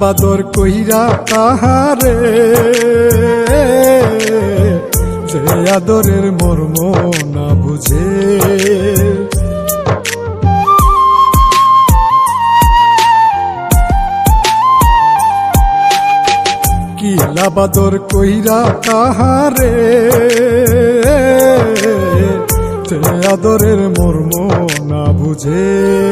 বাদর কইরা তাহারে। যে আদরের মর্ম না বুঝে। কিলা বাদর কইরা তাহারে। যে আদরের মর্ম না বুঝে।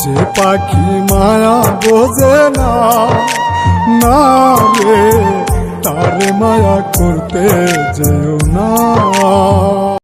যে পাখি মায়া বোঝে না রে তার মায়া করতে যেও না।